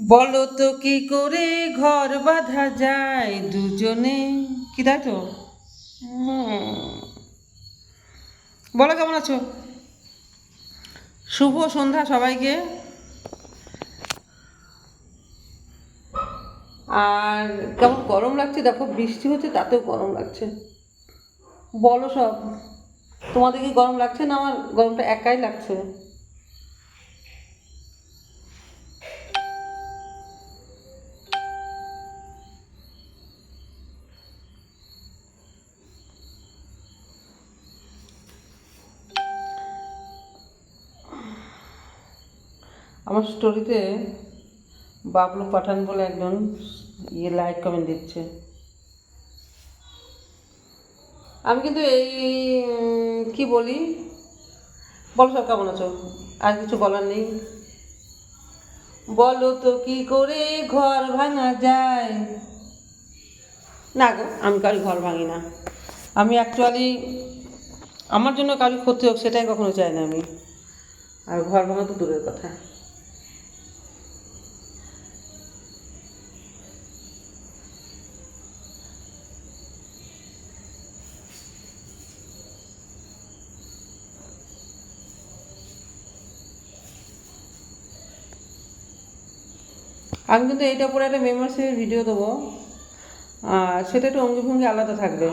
বলো তো কি করে ঘর বাঁধা যায় দুজনে? কি তাই তো? বলো কেমন আছো? শুভ সন্ধ্যা সবাইকে। আর কেমন গরম লাগছে? দেখো, বৃষ্টি হচ্ছে, তাতেও গরম লাগছে। বলো সব। তোমাদের কি গরম লাগছে না? আমার গরমটা একাই লাগছে। আমার স্টোরিতে বাবলু পাঠান বলে একজন ইয়ে লাইক কমেন্ট দিচ্ছে। আমি কিন্তু এই, কি বলি? বলো সব কেমন আছো? আর কিছু বলার নেই। বলো তো কি করে ঘর ভাঙা যায়? না গো, আমি কারও ঘর ভাঙি না। আমি অ্যাকচুয়ালি আমার জন্য কারও ক্ষতি হোক সেটাই কখনো চাই না আমি। আর ঘর ভাঙা তো দূরের কথা। আমি কিন্তু এইটা পরে একটা মেম্বারশিপের ভিডিও দেবো। আর সেটা একটু অঙ্গি ভঙ্গি আলাদা থাকবে।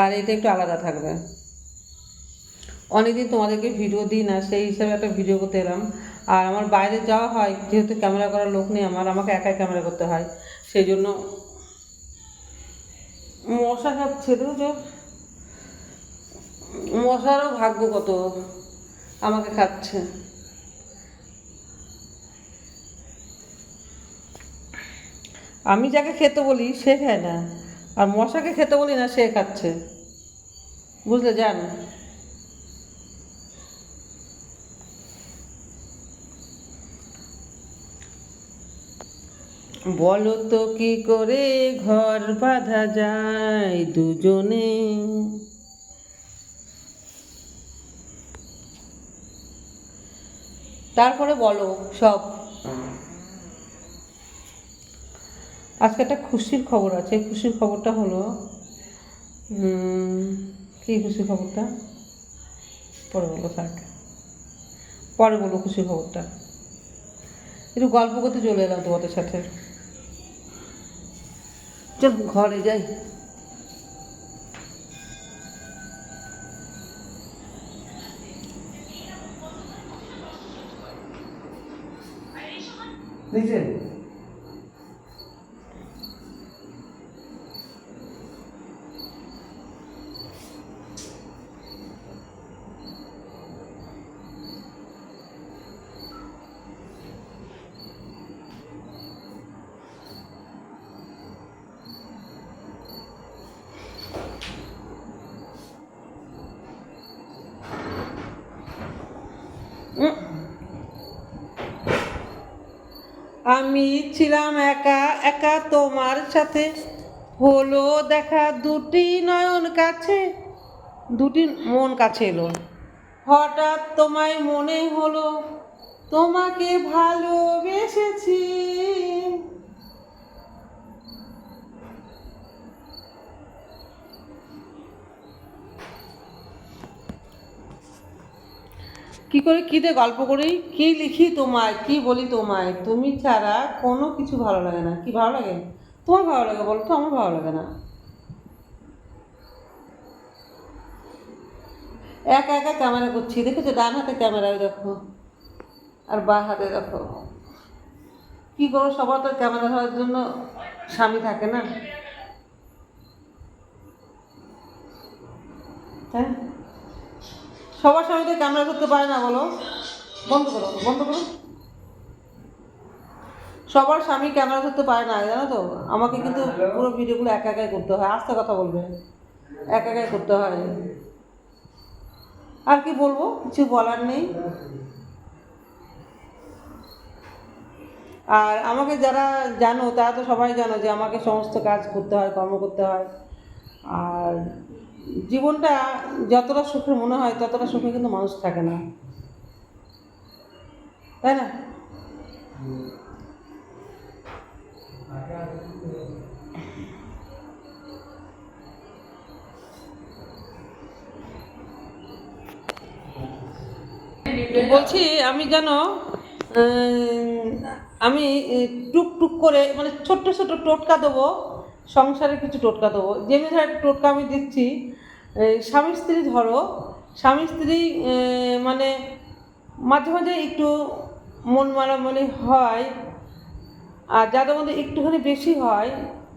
আর এটা একটু আলাদা থাকবে। অনেকদিন তোমাদেরকে ভিডিও দিই না, সেই হিসাবে একটা ভিডিও করতে এলাম। আর আমার বাইরে যাওয়া হয়, যেহেতু ক্যামেরা করার লোক নেই আমার, আমাকে একাই ক্যামেরা করতে হয়। সেই জন্য মশা খাচ্ছে তো যে মশারও ভাগ্য কত আমাকে খাচ্ছে। আমি যাকে খেতে বলি, সে খায় না। আর মশাকে খেতে বলি না, সে খাচ্ছে। বুঝলে যান বলো তো, কি করে ঘর বাঁধা যায় দুজনে? তারপরে বলো সব। আজকে একটা খুশির খবর আছে। খুশির খবরটা হলো কি খুশির খবরটা? পরে বলো থাক। পরে বলো খুশির খবরটা। একটু গল্প করতে চলে এলাম তোমাদের সাথে। চল ঘরে যাই। দেখছেন? আমি ছিলাম একা একা তোমার সাথে। হলো দেখা দুটি নয়ন কাছে। দুটি মন কাছে এলো। হঠাৎ তোমায় মনে হলো, তোমাকে ভালোবেসেছি। কি করে, কী দিয়ে গল্প করি? কি লিখি তোমায়, কি বলি তোমায়? তুমি ছাড়া কোনো কিছু ভালো লাগে না। কি ভালো লাগে? তোমার ভালো লাগে বলো তো, আমার ভালো লাগে না। একা একা ক্যামেরা করছি, দেখেছ? ডান হাতে ক্যামেরায় দেখো। আর বা হাতে দেখো। কি করো সবার তো ক্যামেরা ধরার জন্য স্বামী থাকে না। হ্যাঁ সবার সামনে ক্যামেরা করতে পারে না, বলো। বন্ধ করো বন্ধ করো। সবার স্বামী ক্যামেরা ধরতে পারে না, জানো তো? আমাকে কিন্তু পুরো ভিডিওগুলো একা একাই করতে হয়, আস্তে কথা বলবে। একা একাই করতে হয়। আর কি বলব? কিছু বলার নেই। আর আমাকে যারা জানো, তারা তো সবাই জানো যে আমাকে সমস্ত কাজ করতে হয়, কর্ম করতে হয়। আর জীবনটা যতটা সুখের মনে হয়, ততটা সুখে কিন্তু মানুষ থাকে না। তাই না? বলছি, আমি যেন আমি টুক টুক করে মানে ছোট্ট ছোট্ট টোটকা দেবো, সংসারে কিছু টোটকা দেবো। যেমনি ধর টোটকা আমি দিচ্ছি স্বামী স্ত্রী ধরো, স্বামী স্ত্রী মানে মাঝে মাঝে একটু মন মারামারি হয়, আর যাদের মধ্যে একটুখানি বেশি হয়,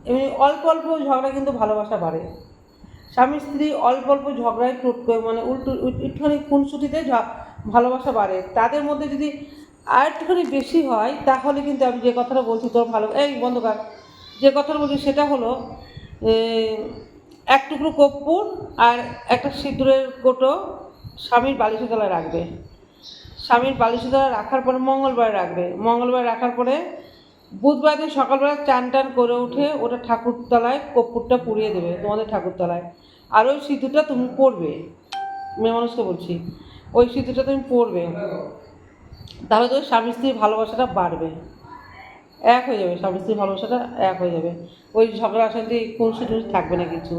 এমনি অল্প অল্প ঝগড়া কিন্তু ভালোবাসা বাড়ে। স্বামী স্ত্রী অল্প অল্প ঝগড়ায় টুট করে মানে উল্টো উল- একটুখানি খুনসুটিতে ভালোবাসা বাড়ে। তাদের মধ্যে যদি আর একটুখানি বেশি হয়, তাহলে কিন্তু আমি যে কথাটা বলছি, তোর ভালো, এই বন্ধ কর, যে কথাটা বলছি সেটা হলো এক টুকরো কর্পূর আর একটা সিঁদুরের কোটো স্বামীর বালিশের তলায় রাখবে। স্বামীর বালিশের তলায় রাখার পরে মঙ্গলবার রাখবে। মঙ্গলবার রাখার পরে বুধবার দিন সকালবেলা চান টান করে উঠে ওটা ঠাকুরতলায় কর্পূরটা পুড়িয়ে দেবে, তোমাদের ঠাকুরতলায় আর ওই সিঁদুরটা তুমি পরবে মেয়ে মানুষকে বলছি, ওই সিঁদুরটা তুমি পরবে তাহলে তো স্বামী স্ত্রীর ভালোবাসাটা বাড়বে। এক হয়ে যাবে স্বামী স্ত্রীর ভালোবাসাটা এক হয়ে যাবে। ওই ঝগড়া অশান্তি খুনসি টুনসি থাকবে না কিছু।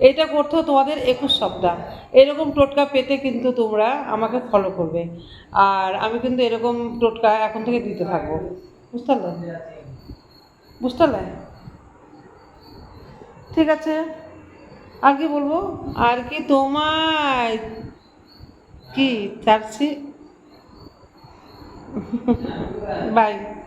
এইটা করতে তোমাদের একুশ সপ্তাহ। এরকম টোটকা পেতে কিন্তু তোমরা আমাকে ফলো করবে। আর আমি কিন্তু এরকম টোটকা এখন থেকে দিতে থাকব। বুঝতে পারলে? বুঝতে পারলে? ঠিক আছে। আর কি বলব? আর কি তোমায় কি চাচ্ছি বাই